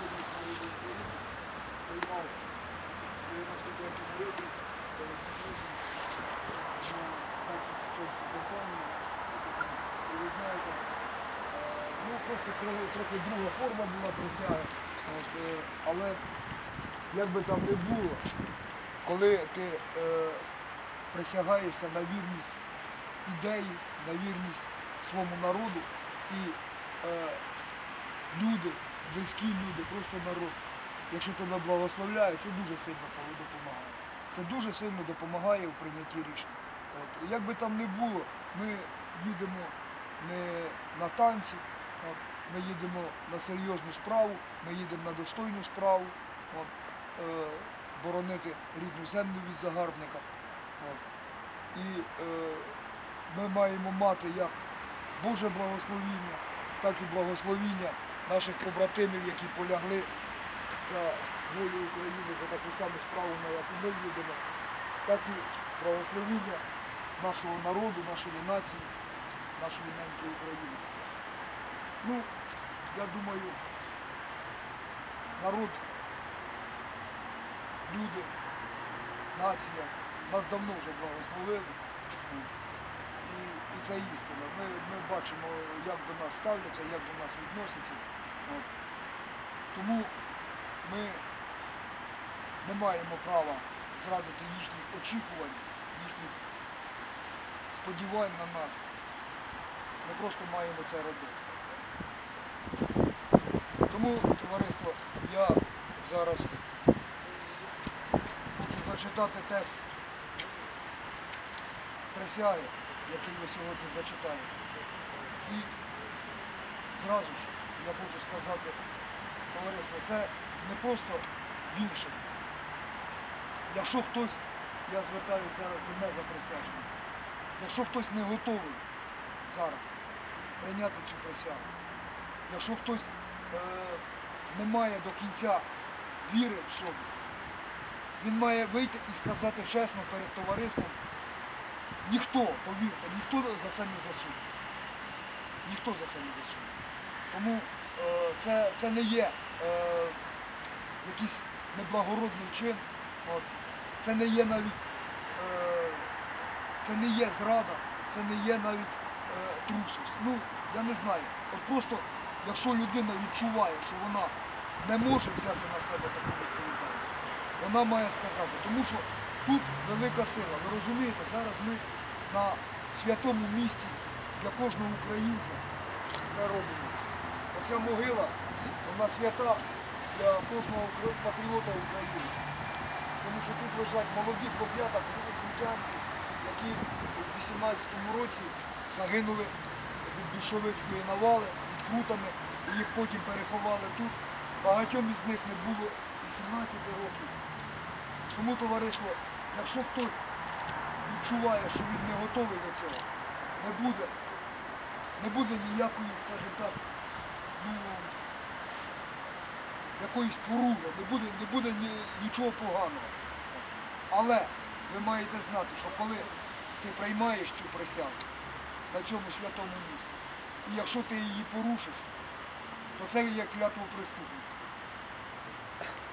вірність народу України приймав у 93-му році на знаєте, просто трохи, друга форма була е, але як би там не було, коли ти е, присягаєшся на вірність ідеї, на вірність своєму народу і е, люди, близькі люди, просто народ, якщо тебе благословляють, це дуже сильно допомагає. Це дуже сильно допомагає в прийнятті рішень. От. Як би там не було, ми їдемо не на танці, от. ми їдемо на серйозну справу, ми їдемо на достойну справу, от. Е, боронити рідну землю від загарбника. От. І е, ми маємо мати як Боже благословіння, так і благословіння наших побратимів, які полягли за волю України, за таку саму справу, на яку ми їдемо, так і благословіння нашого народу, нашої нації, нашої неньки України. Ну, я думаю, народ, люди, нація нас давно вже благословили. І це істина. Ми, ми бачимо, як до нас ставляться, як до нас відносяться. От. Тому ми не маємо права зрадити їхніх очікувань, їхніх сподівань на нас. Ми просто маємо це робити. Тому, товариство, я зараз хочу зачитати текст присяги, який ви сьогодні зачитаєте. І зразу ж я хочу сказати, товариство, це не просто віршик. Якщо хтось, я звертаюся зараз до незаприсяжних, якщо хтось не готовий зараз прийняти цю присягу, якщо хтось е, не має до кінця віри в собі, він має вийти і сказати чесно перед товариством, ніхто, повірте, ніхто за це не засудить. Ніхто за це не засудить. Тому це, це не є е, якийсь неблагородний чин, от. це не є навіть е, це не є зрада, це не є навіть е, трусость. Ну, я не знаю. От просто, якщо людина відчуває, що вона не може взяти на себе таку відповідальність, вона має сказати, тому що тут велика сила. Ви розумієте, зараз ми на святому місці для кожного українця це робимо. Оця могила, вона свята для кожного патріота України. Тому що тут лежать молоді хлоп'ята, крутянці, які у 18-му році загинули від більшовицької навали, під крутами, і їх потім переховали тут. Багатьом із них не було 18 років. Тому, товариство, якщо хтось відчуває, що він не готовий до цього, не буде, не буде ніякої, скажімо так, ну, якоїсь поруги, не буде, не буде ні, нічого поганого. Але ви маєте знати, що коли ти приймаєш цю присягу на цьому святому місці, і якщо ти її порушиш, то це є клятво преступності.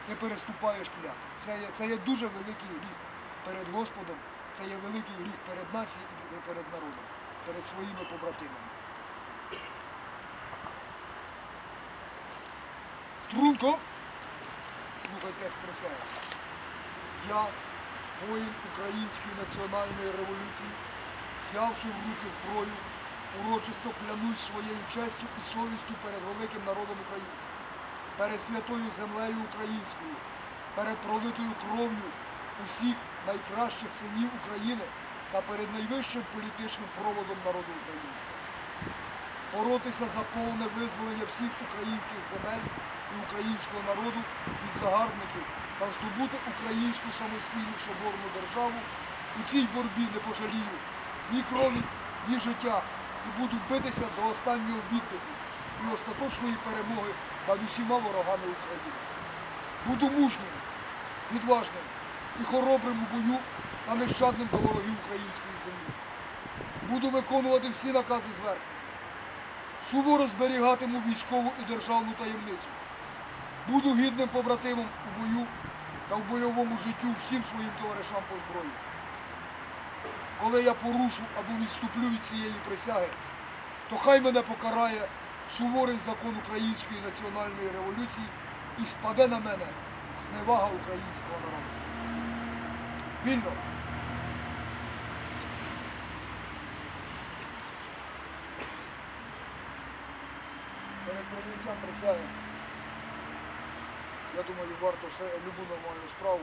Ти переступаєш клятву. Це є, це є дуже великий гріх перед Господом, це є великий гріх перед нацією і перед народом, перед своїми побратимами. Струнко, слухай текст присяги. Я, воїн Української національної революції, взявши в руки зброю, урочисто клянусь своєю честю і совістю перед великим народом українців, перед святою землею українською, перед пролитою кров'ю усіх найкращих синів України та перед найвищим політичним проводом народу українського боротися за повне визволення всіх українських земель і українського народу від загарбників та здобути українську самостійну соборну державу. У цій боротьбі не пожалію ні крові, ні життя і буду битися до останнього віддиху і остаточної перемоги над усіма ворогами України. Буду мужнім, відважним і хоробрим у бою та нещадним до ворогів української землі. Буду виконувати всі накази зверху суворо зберігатиму військову і державну таємницю, Буду гідним побратимом у бою та в бойовому життю всім своїм товаришам по зброї. Коли я порушу або відступлю від цієї присяги, то хай мене покарає суворий закон української національної революції і спаде на мене зневага українського народу. Вільно! Перед прийняттям присяги, я думаю, варто все, любу нормальну справу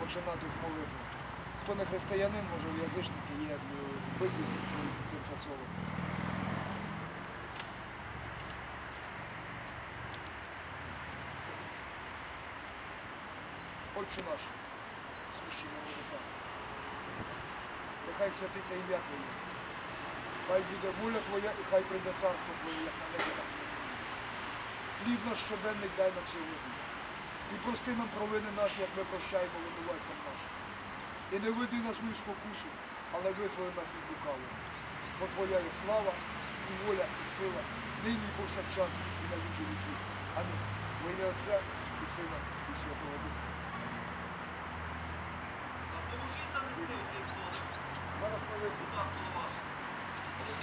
починати з молитви. Хто не християнин, може в язичники є вибір зі сторони тимчасово. Отче наш, сущий на небесах, нехай святиться ім'я Твоє, хай буде воля Твоя і хай прийде царство Твоє, як на небі, так і на землі. Хліб наш щоденний дай нам сьогодні. І прости нам провини наші, як ми прощаємо винуватцям нашим. І не веди нас в спокусу, але визволи нас від лукавого. Бо Твоя є слава, і воля, і сила, нині і повсякчас, і на віки віків. Амінь. Во ім'я Отця і Сина, і Святого Духа. Зараз ми вийдемо.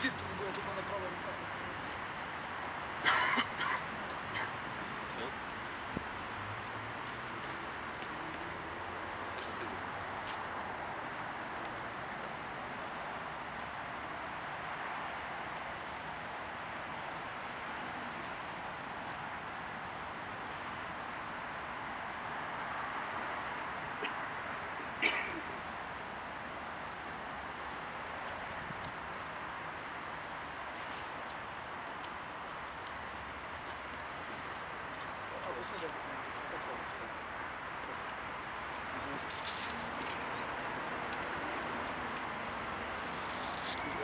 Дід до мене права рука.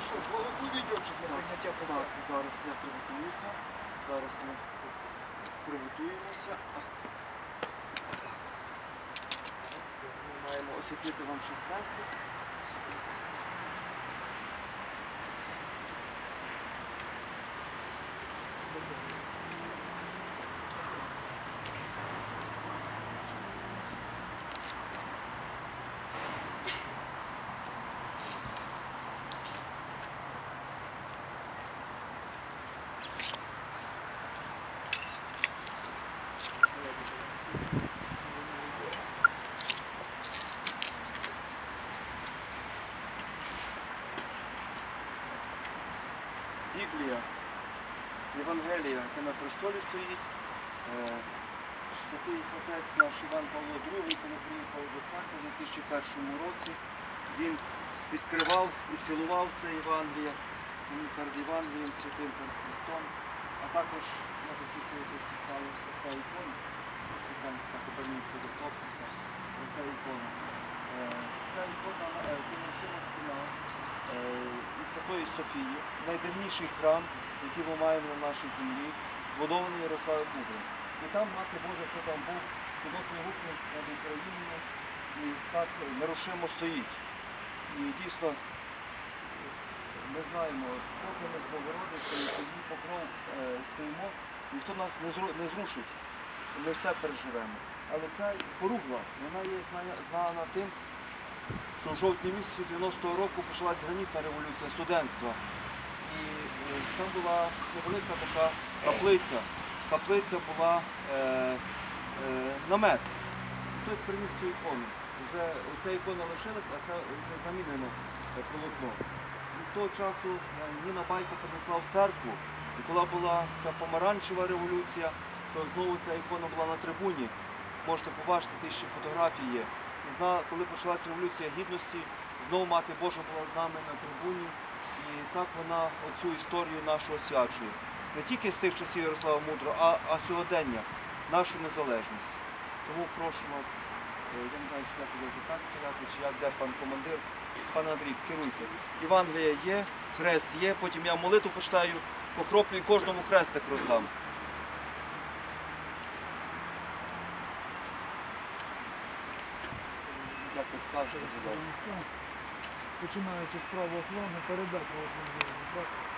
Що, благословіть отче для прийняття Так, присяги. зараз я приготуюся. Зараз ми приготуємося. Ми маємо освітити вам ще хрестик. Біблія, Євангелія, яке на престолі стоїть. Е, Святий отець наш Іван Павло II, коли приїхав до церкви у 2001 році, він відкривав і цілував це Євангеліє перед Євангелієм святим перед Христом. А також я хотів, що ви трошки стали ця ікона, трошки там поверніться до хлопчика, оця ікона. Е, Ця ікона, е, це вершина стіна е, Святої Софії, найдавніший храм, який ми маємо на нашій землі, збудований Ярославом Мудрим. І там Мати Божа, хто там був, підносив руки над Україною і так нерушимо стоїть. І дійсно ми знаємо, поки ми з Богородицею, тоді покров е, стоїмо, ніхто нас не зрушить. Ми все переживемо. Але ця поругла, вона є знана тим, що в жовтні місяці 90-го року почалась гранітна революція студентства. І е, там була невелика така каплиця. Каплиця була е, е, намет. Хтось приніс цю ікону. Вже ця ікона лишилась, а це вже замінено е, полотно. І з того часу е, Ніна Байко принесла в церкву. І коли була ця помаранчева революція, то знову ця ікона була на трибуні. Можете побачити, тисячі фотографій є. І зна, коли почалась революція гідності, знову мати Божа була з нами на трибуні. І так вона оцю історію нашу освячує. Не тільки з тих часів Ярослава Мудрого, а, а сьогодення, нашу незалежність. Тому прошу вас, е, я не знаю, чи я туди так стояти, чи як, де пан командир. Пане Андрій, керуйте. Євангелія є, хрест є, потім я молитву почитаю, покроплю і кожному хрестик роздам. Як скажете, будь ласка. Починаючи з правого плану, передати.